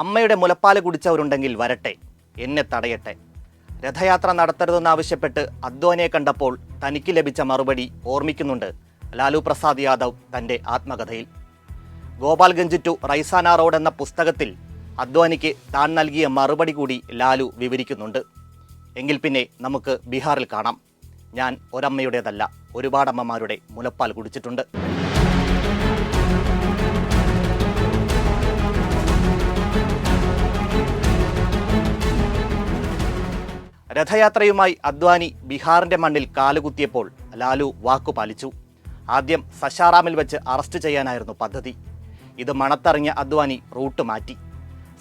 അമ്മയുടെ മുലപ്പാൽ കുടിച്ചവരുണ്ടെങ്കിൽ വരട്ടെ എന്നെ തടയട്ടെ. രഥയാത്ര നടത്തരുതെന്നാവശ്യപ്പെട്ട് അദ്വാനെ കണ്ടപ്പോൾ തനിക്ക് ലഭിച്ച മറുപടി ഓർമ്മിക്കുന്നുണ്ട് ലാലു പ്രസാദ് യാദവ് തന്റെ ആത്മകഥയിൽ. ഗോപാൽഗഞ്ച് ടു റൈസാന റോഡ് എന്ന പുസ്തകത്തിൽ അദ്വാനിക്ക് താൻ നൽകിയ മറുപടി കൂടി ലാലു വിവരിക്കുന്നുണ്ട്. എങ്കിൽ പിന്നെ നമുക്ക് ബീഹാറിൽ കാണാം. ഞാൻ ഒരമ്മയുടേതല്ല ഒരുപാട് അമ്മമാരുടെ മുലപ്പാൽ കുടിച്ചിട്ടുണ്ട്. രഥയാത്രയുമായി അദ്വാനി ബീഹാറിന്റെ മണ്ണിൽ കാലുകുത്തിയപ്പോൾ ലാലു വാക്കു പാലിച്ചു. ആദ്യം സശാറാമിൽ വെച്ച് അറസ്റ്റ് ചെയ്യാനായിരുന്നു പദ്ധതി. ഇത് മണത്തറിഞ്ഞ അദ്വാനി റൂട്ട് മാറ്റി.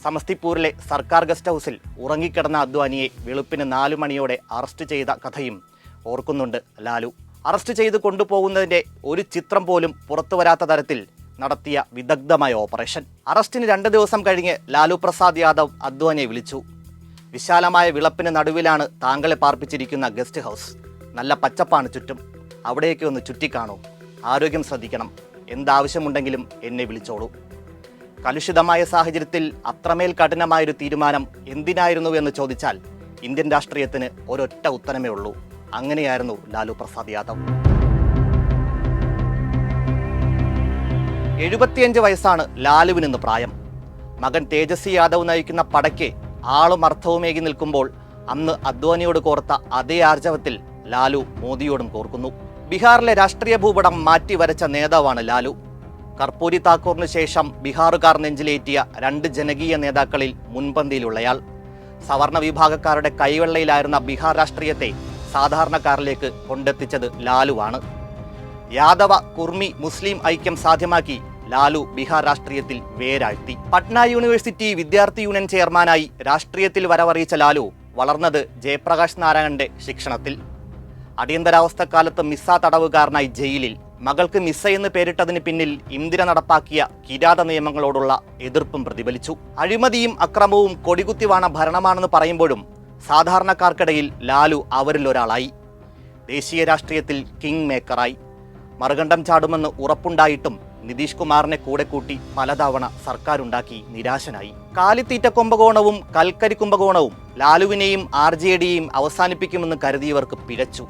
സമസ്തിപ്പൂരിലെ സർക്കാർ ഗസ്റ്റ് ഹൗസിൽ ഉറങ്ങിക്കിടന്ന അദ്വാനിയെ വെളുപ്പിന് നാലു മണിയോടെ അറസ്റ്റ് ചെയ്ത കഥയും ഓർക്കുന്നുണ്ട് ലാലു. അറസ്റ്റ് ചെയ്ത് കൊണ്ടുപോകുന്നതിന്റെ ഒരു ചിത്രം പോലും പുറത്തു വരാത്ത തരത്തിൽ നടത്തിയ വിദഗ്ധമായ ഓപ്പറേഷൻ. അറസ്റ്റിന് രണ്ട് ദിവസം കഴിഞ്ഞ് ലാലു പ്രസാദ് യാദവ് അദ്വാനിയെ വിളിച്ചു. വിശാലമായ വിളപ്പിന് നടുവിലാണ് താങ്കളെ പാർപ്പിച്ചിരിക്കുന്ന ഗസ്റ്റ് ഹൗസ്. നല്ല പച്ചപ്പാണ് ചുറ്റും. അവിടേക്ക് ഒന്ന് ചുറ്റിക്കാണൂ? ആരോഗ്യം ശ്രദ്ധിക്കണം. എന്താവശ്യമുണ്ടെങ്കിലും എന്നെ വിളിച്ചോളൂ. കലുഷിതമായ സാഹചര്യത്തിൽ അത്രമേൽ കഠിനമായൊരു തീരുമാനം എന്തിനായിരുന്നു എന്ന് ചോദിച്ചാൽ ഇന്ത്യൻ രാഷ്ട്രീയത്തിന് ഒരൊറ്റ ഉത്തരമേ ഉള്ളൂ. അങ്ങനെയായിരുന്നു ലാലു പ്രസാദ് യാദവ്. എഴുപത്തിയഞ്ച് വയസ്സാണ് ലാലുവിനെന്ന് പ്രായം. മകൻ തേജസ്വി യാദവ് നയിക്കുന്ന പടയ്ക്ക് ആളും അർത്ഥവുമേകി നിൽക്കുമ്പോൾ അന്ന് അദ്വാനിയോട് കോർത്ത അതേ ആർജവത്തിൽ ലാലു മോദിയോടും കോർക്കുന്നു. ബീഹാറിലെ രാഷ്ട്രീയ ഭൂപടം മാറ്റി വരച്ച നേതാവാണ് ലാലു. കർപ്പൂരി താക്കൂറിന് ശേഷം ബീഹാറുകാർ നെഞ്ചിലേറ്റിയ രണ്ട് ജനകീയ നേതാക്കളിൽ മുൻപന്തിയിലുള്ളയാൾ. സവർണ വിഭാഗക്കാരുടെ കൈവെള്ളയിലായിരുന്ന ബീഹാർ രാഷ്ട്രീയത്തെ സാധാരണക്കാരിലേക്ക് കൊണ്ടെത്തിച്ചത് ലാലുവാണ്. യാദവ കുർമി മുസ്ലിം ഐക്യം സാധ്യമാക്കി ലാലു ബീഹാർ രാഷ്ട്രീയത്തിൽ വേരാഴ്ത്തി. പട്ന യൂണിവേഴ്സിറ്റി വിദ്യാർത്ഥി യൂണിയൻ ചെയർമാനായി രാഷ്ട്രീയത്തിൽ വരവറിയിച്ച ലാലു വളർന്നത് ജയപ്രകാശ് നാരായണന്റെ ശിക്ഷണത്തിൽ. അടിയന്തരാവസ്ഥക്കാലത്ത് മിസ്സ തടവുകാരനായി ജയിലിൽ. മകൾക്ക് മിസ്സ എന്ന് പേരിട്ടതിന് പിന്നിൽ ഇന്ദിര നടപ്പാക്കിയ കിരാത നിയമങ്ങളോടുള്ള എതിർപ്പും പ്രതിഫലിച്ചു. അഴിമതിയും അക്രമവും കൊടികുത്തിവാണ ഭരണമാണെന്ന് പറയുമ്പോഴും സാധാരണക്കാർക്കിടയിൽ ലാലു അവരിൽ ഒരാളായി. ദേശീയ രാഷ്ട്രീയത്തിൽ കിങ് മേക്കറായി. മറുകണ്ഠം ചാടുമെന്ന് ഉറപ്പുണ്ടായിട്ടും നിതീഷ് കുമാറിനെ കൂടെ കൂട്ടി പലതവണ സർക്കാരുണ്ടാക്കി നിരാശനായി. കാലിത്തീറ്റ കുംഭകോണവും കൽക്കരി കുംഭകോണവും ലാലുവിനെയും ആർ ജെ ഡിയെയും അവസാനിപ്പിക്കുമെന്ന് കരുതിയവർക്ക് പിഴച്ചു.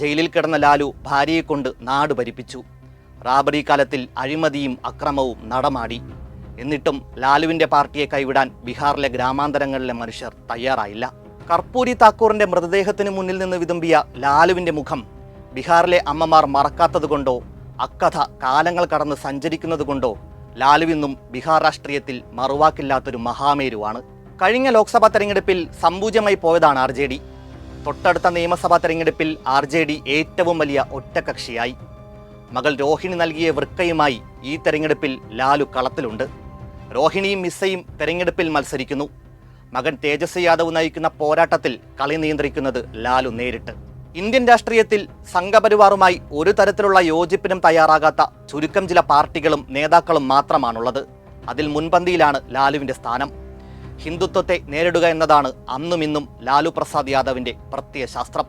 ജയിലിൽ കിടന്ന ലാലു ഭാര്യയെ കൊണ്ട് നാട് ഭരിപ്പിച്ചു. റാബറി കാലത്തിൽ അഴിമതിയും അക്രമവും നടമാടി. എന്നിട്ടും ലാലുവിന്റെ പാർട്ടിയെ കൈവിടാൻ ബീഹാറിലെ ഗ്രാമാന്തരങ്ങളിലെ മനുഷ്യർ തയ്യാറായില്ല. കർപ്പൂരി താക്കൂറിന്റെ മൃതദേഹത്തിന് മുന്നിൽ നിന്ന് വിതുമ്പിയ ലാലുവിന്റെ മുഖം ബീഹാറിലെ അമ്മമാർ മറക്കാത്തതുകൊണ്ടോ അക്കഥ കാലങ്ങൾ കടന്ന് സഞ്ചരിക്കുന്നത് കൊണ്ടോ ലാലുവിന്നും ബീഹാർ രാഷ്ട്രീയത്തിൽ മറുവാക്കില്ലാത്തൊരു മഹാമേരുവാണ്. കഴിഞ്ഞ ലോക്സഭാ തെരഞ്ഞെടുപ്പിൽ സമ്പൂജ്യമായി പോയതാണ് ആർ ജെ ഡി തൊട്ടടുത്ത നിയമസഭാ തെരഞ്ഞെടുപ്പിൽ ആർ ജെ ഡി ഏറ്റവും വലിയ ഒറ്റകക്ഷിയായി മകൾ രോഹിണി നൽകിയ വൃക്കയുമായി ഈ തെരഞ്ഞെടുപ്പിൽ ലാലു കളത്തിലുണ്ട്. രോഹിണിയും മിസ്സയും തെരഞ്ഞെടുപ്പിൽ മത്സരിക്കുന്നു. മകൻ തേജസ് യാദവ് നയിക്കുന്ന പോരാട്ടത്തിൽ കളി നിയന്ത്രിക്കുന്നത് ലാലു നേരിട്ട്. ഇന്ത്യൻ രാഷ്ട്രീയത്തിൽ സംഘപരിവാറുമായി ഒരു തരത്തിലുള്ള യോജിപ്പിനും തയ്യാറാകാത്ത ചുരുക്കം ചില പാർട്ടികളും നേതാക്കളും മാത്രമാണുള്ളത്. അതിൽ മുൻപന്തിയിലാണ് ലാലുവിന്റെ സ്ഥാനം. ഹിന്ദുത്വത്തെ നേരിടുക എന്നതാണ് അന്നും ഇന്നും ലാലു പ്രസാദ് യാദവിന്റെ പ്രത്യയശാസ്ത്രം.